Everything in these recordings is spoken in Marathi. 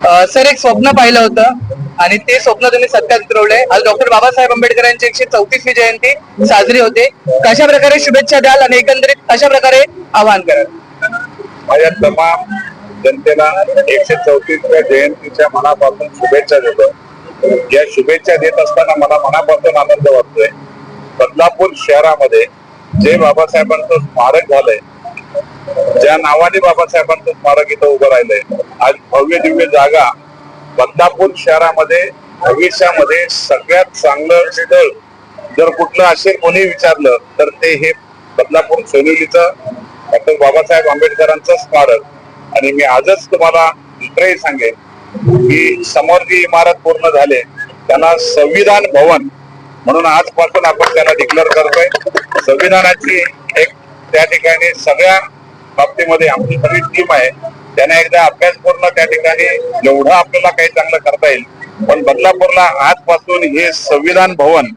सर एक स्वप्न पाहिलं होतं आणि ते स्वप्न तुम्ही सत्यात उतरवलंय आज डॉक्टर बाबासाहेब आंबेडकर यांची एकशे चौतीसवी जयंती साजरी होते. कशा प्रकारे शुभेच्छा द्याल आणि एकंदरीत कशा प्रकारे आवाहन कराल? माझ्या तमाम जनतेला एकशे चौतीसव्या जयंतीच्या मनापासून शुभेच्छा देतो. या शुभेच्छा देत असताना मला मनापासून आनंद वाटतोय. बदलापूर शहरामध्ये जे बाबासाहेबांचं स्मारक झालंय ज्या नावाने बाबासाहेबांचं स्मारक इथं उभं राहिलंय आज भव्य दिव्य जागा बदलापूर शहरामध्ये भविष्यामध्ये सगळ्यात चांगलं स्थळ जर कुठलं असेल कोणी विचारलं तर ते हे बदलापूर सोनिवलीचं डॉक्टर बाबासाहेब आंबेडकरांचं स्मारक. आणि मी आजच तुम्हाला दुसरंही सांगेन की समोर जी इमारत पूर्ण झाले त्यांना संविधान भवन म्हणून आजपासून आपण त्याला डिक्लेअर करतोय. संविधानाची एक त्या ठिकाणी सगळ्या बाबतीमध्ये आमची सगळी टीम आहे. त्याने एकदा अभ्यासपूर्ण त्या ठिकाणी जेवढं आपल्याला काही चांगलं करता येईल. पण बदलापूरला आजपासून हे संविधान भवन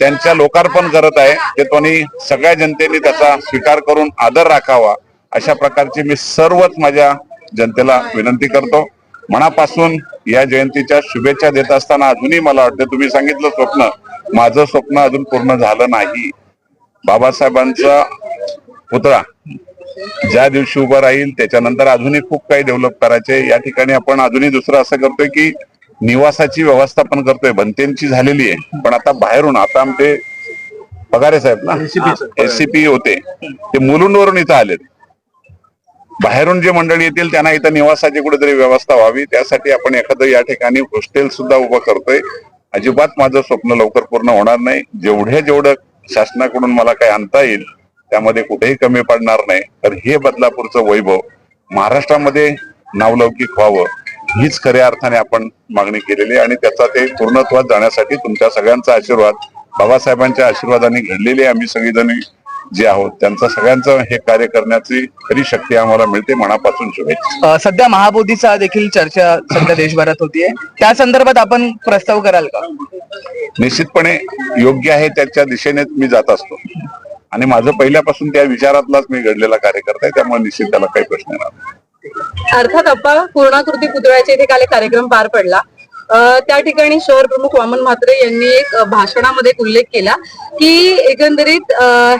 त्यांच्या लोकार्पण करत आहे. ते त्यांनी सगळ्या जनतेने त्याचा स्वीकार करून आदर राखावा. अशा प्रकारची मी सर्वच माझ्या जनतेला विनंती करतो. मनापासून या जयंतीच्या शुभेच्छा देत असताना अजूनही मला वाटतं तुम्ही सांगितलं स्वप्न. माझं स्वप्न अजून पूर्ण झालं नाही. बाबासाहेबांचा पुतळा. ज्या दिवशी उभा राहील त्याच्यानंतर अजूनही खूप काही डेव्हलप करायचे. या ठिकाणी आपण अजूनही दुसरं असं करतोय की निवासाची व्यवस्था पण करतोय. भंतेंची झालेली आहे. पण आता बाहेरून आता आमचे पगारे साहेब ना एसीपी होते. ते मुलुंडवरून इथं आलेत. बाहेरून जे मंडळी येतील त्यांना इथं निवासाची कुठेतरी व्यवस्था व्हावी. त्यासाठी आपण एखादं या ठिकाणी हॉस्टेल सुद्धा उभं करतोय. अजिबात माझं स्वप्न लवकर पूर्ण होणार नाही. जेवढे जेवढं शासनाकडून मला काही आणता येईल त्यामध्ये कुठेही कमी पडणार नाही. तर हे बदलापूरचं वैभव महाराष्ट्रामध्ये नावलौकिक व्हावं हीच खऱ्या अर्थाने आपण मागणी केलेली आहे. आणि त्याचा ते पूर्णत्वात जाण्यासाठी तुमच्या सगळ्यांचा आशीर्वाद बाबासाहेबांच्या आशीर्वादाने घडलेले आम्ही सगळेजण जे आहोत. त्यांचं सगळ्यांचं हे कार्य करण्याची खरी शक्ती आम्हाला मिळते. मनापासून शुभेच्छा. सध्या महाबोधीचा देखील चर्चा सध्या देशभरात होतीये. त्या संदर्भात आपण प्रस्ताव कराल का? निश्चितपणे योग्य आहे त्याच्या दिशेने मी जात असतो. आणि माझं पहिल्यापासून त्या विचारातलाच मी घडलेला कार्यकर्ता आहे त्यामुळे निश्चित त्याला काही प्रश्न येणार नाही. अर्थात अप्पा पूर्णाकृती पुतळ्याच्या इथे काल कार्यक्रम पार पडला त्या ठिकाणी शहर प्रमुख वामन म्हात्रे यांनी एक भाषणामध्ये एक उल्लेख केला की एकंदरीत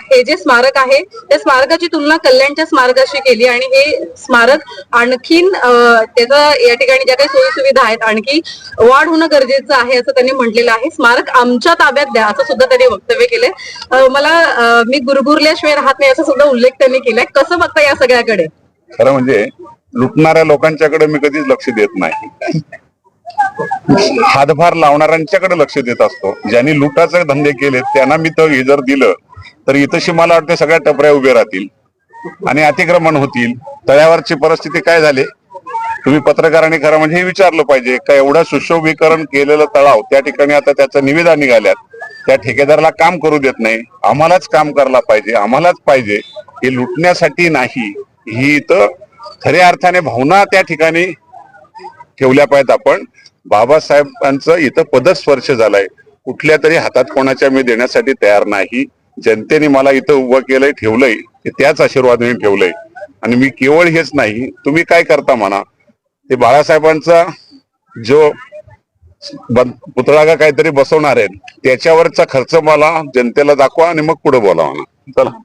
हे जे स्मारक आहे त्या स्मारकाची तुलना कल्याणच्या स्मारकाशी केली आणि हे स्मारक आणखीन त्याचा या ठिकाणी ज्या काही सोयी सुविधा आहेत आणखी वाढ होणं गरजेचं आहे असं त्यांनी म्हटलेलं आहे. स्मारक आमच्या ताब्यात द्या असं सुद्धा त्यांनी वक्तव्य केलंय. मला मी गुरगुरल्याशिवाय राहत नाही असा सुद्धा उल्लेख त्यांनी केलाय. कसं बघता या सगळ्याकडे? खरं म्हणजे लुटणाऱ्या लोकांच्याकडे मी कधीच लक्ष देत नाही. हातभार लावणाऱ्यांच्याकडे लक्ष देत असतो. ज्यांनी लुटाचे धंदे केले त्यांना मी तर हे जर दिलं तर इथंशी मला वाटते सगळ्या टपऱ्या उभे राहतील आणि अतिक्रमण होतील. तळ्यावरची परिस्थिती काय झाली? तुम्ही पत्रकारांनी खरं म्हणजे हे विचारलं पाहिजे का एवढं सुशोभीकरण केलेलं तळाव त्या ठिकाणी आता त्याचं निविदा निघाल्यात. त्या ठेकेदाराला काम करू देत नाही. आम्हालाच काम करायला पाहिजे आम्हालाच पाहिजे. हे लुटण्यासाठी नाही. ही इथं खऱ्या अर्थाने भावना त्या ठिकाणी ठेवल्या पाहिजेत आपण. बाबासाहेबांचं इथं पदस्पर्श झालाय. कुठल्या तरी हातात कोणाच्या मी देण्यासाठी तयार नाही. जनतेने मला इथं उभं केलंय ठेवलंय ते त्याच आशीर्वादाने ठेवलंय. आणि मी केवळ हेच नाही तुम्ही काय करता म्हणा. ते बाळासाहेबांचा जो बन- पुतळा का काहीतरी बसवणार आहेत त्याच्यावरचा खर्च मला जनतेला दाखवा आणि मग पुढे बोलावा चला.